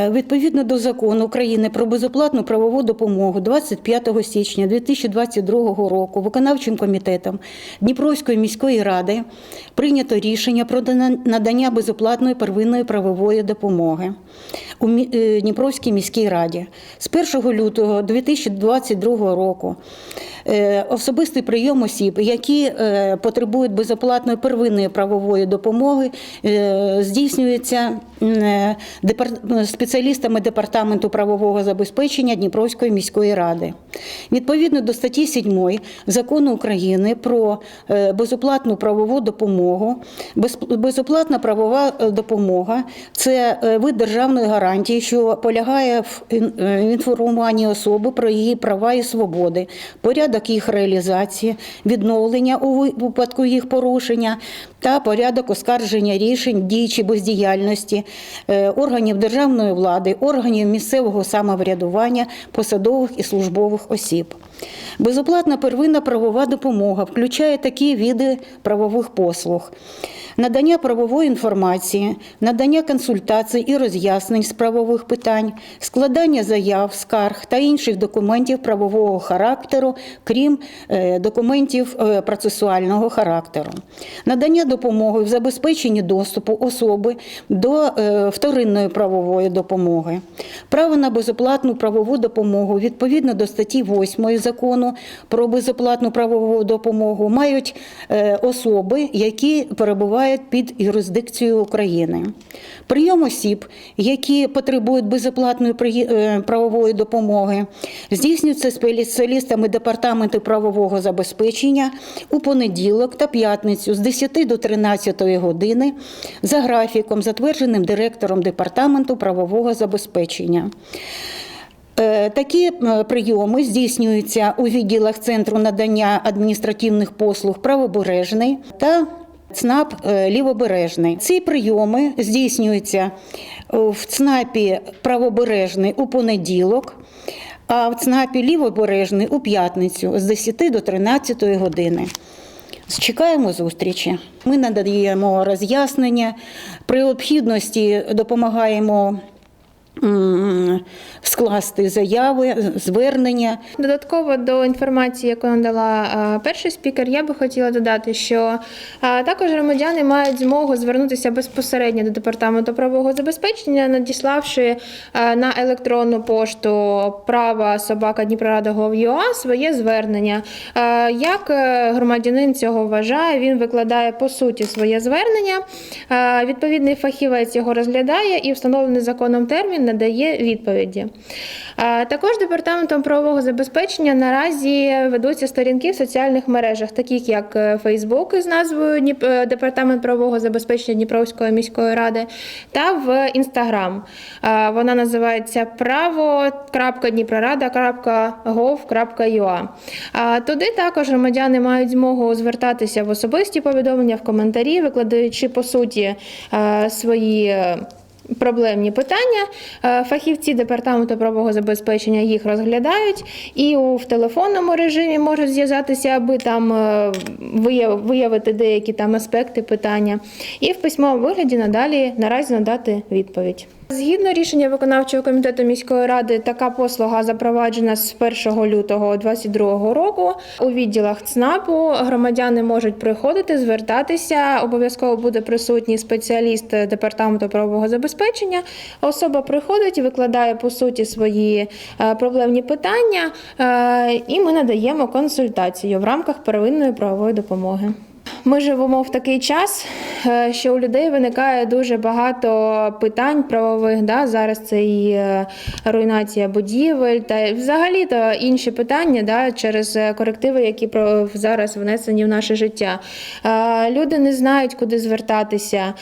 Е, Відповідно до закону України про безоплатну правову допомогу 25 січня 2022 року виконавчим комітетом Дніпровської міської ради прийнято рішення про надання безоплатної первинної правової допомоги у е, Дніпровській міській раді. З 1 лютого 2022 року особистий прийом осіб, які е, потребують безоплатної первинної правової допомоги, е, здійснюється е, спеціалістами департаменту правового забезпечення Дніпровської міської ради. Відповідно до статті 7 закону України про е, безоплатну правову допомогу, безоплатна правова е, допомога це е, вид державної гарантії, що полягає в е, інформуванні особи про її права і свободи, порядок їх реалізації, відновлення у випадку їх порушення та порядок оскарження рішень, дій чи бездіяльності е, органів державної влади, органів місцевого самоврядування, посадових і службових осіб. Безоплатна первинна правова допомога включає такі види правових послуг: надання правової інформації, надання консультацій і роз'яснень з правових питань, складання заяв, скарг та інших документів правового характеру, крім е, документів е, процесуального характеру, надання допомоги в забезпеченні доступу особи до е, вторинної правової допомоги, право на безоплатну правову допомогу відповідно до статті 8 закону про безоплатну правову допомогу мають особи, які перебувають під юрисдикцією України. Прийом осіб, які потребують безоплатної е, правової допомоги, здійснюється спеціалістами департаменту правового забезпечення у понеділок та п'ятницю з 10 до 13 години за графіком, затвердженим директором департаменту правового забезпечення. Е, Такі е, прийоми здійснюються у відділах Центру надання адміністративних послуг правобережний та ЦНАП е, лівобережний. Ці прийоми здійснюються е, в ЦНАПі правобережний у понеділок, а в ЦНАПі лівобережний у п'ятницю з 10 до 13 години. Чекаємо зустрічі. Ми надаємо роз'яснення, при необхідності допомагаємо скласти заяви, звернення. Додатково до інформації, яку надала перший спікер, я би хотіла додати, що також громадяни мають змогу звернутися безпосередньо до департаменту правового забезпечення, надіславши на електронну пошту права собака Дніпрорада.gov.ua своє звернення. Як е, громадянин цього вважає, він викладає по суті своє звернення. Відповідний фахівець його розглядає і встановлений законом термін надає відповіді. Також департаментом правового забезпечення наразі ведуться сторінки в соціальних мережах, таких як е, Facebook із назвою е, Департамент правового забезпечення Дніпровської міської ради та в Instagram. Вона називається право.дніпрорада.gov.ua. Туди також громадяни мають змогу звертатися в особисті повідомлення в коментарі, викладаючи по суті е, свої. Проблемні питання. Е, Фахівці департаменту правового забезпечення їх розглядають і у в телефонному режимі можуть зв'язатися, аби там е, виявити деякі там аспекти питання, і в письмовому вигляді надалі наразі надати відповідь. Згідно рішення виконавчого комітету міської ради, така послуга запроваджена з 1 лютого 2022 року. У відділах ЦНАПу громадяни можуть приходити, звертатися. Обов'язково буде присутній спеціаліст департаменту правового забезпечення. Особа приходить, викладає по суті свої е, проблемні питання, е, і ми надаємо консультацію в рамках первинної правової допомоги. Ми живемо в такий час, е, що у людей виникає дуже багато питань правових. Да? Зараз це і е, руйнація будівель, та взагалі то інші питання да, через е, корективи, які зараз внесені в наше життя. Люди не знають, куди звертатися.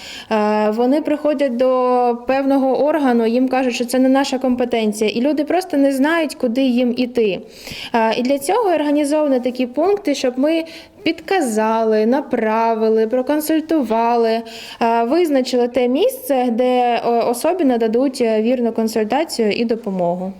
Вони приходять до певного органу, їм кажуть, що це не наша компетенція, і люди просто не знають, куди їм іти. І для цього організовані такі пункти, щоб ми підказали, направили, проконсультували, е, визначили те місце, де е, особі нададуть е, вірну консультацію і допомогу.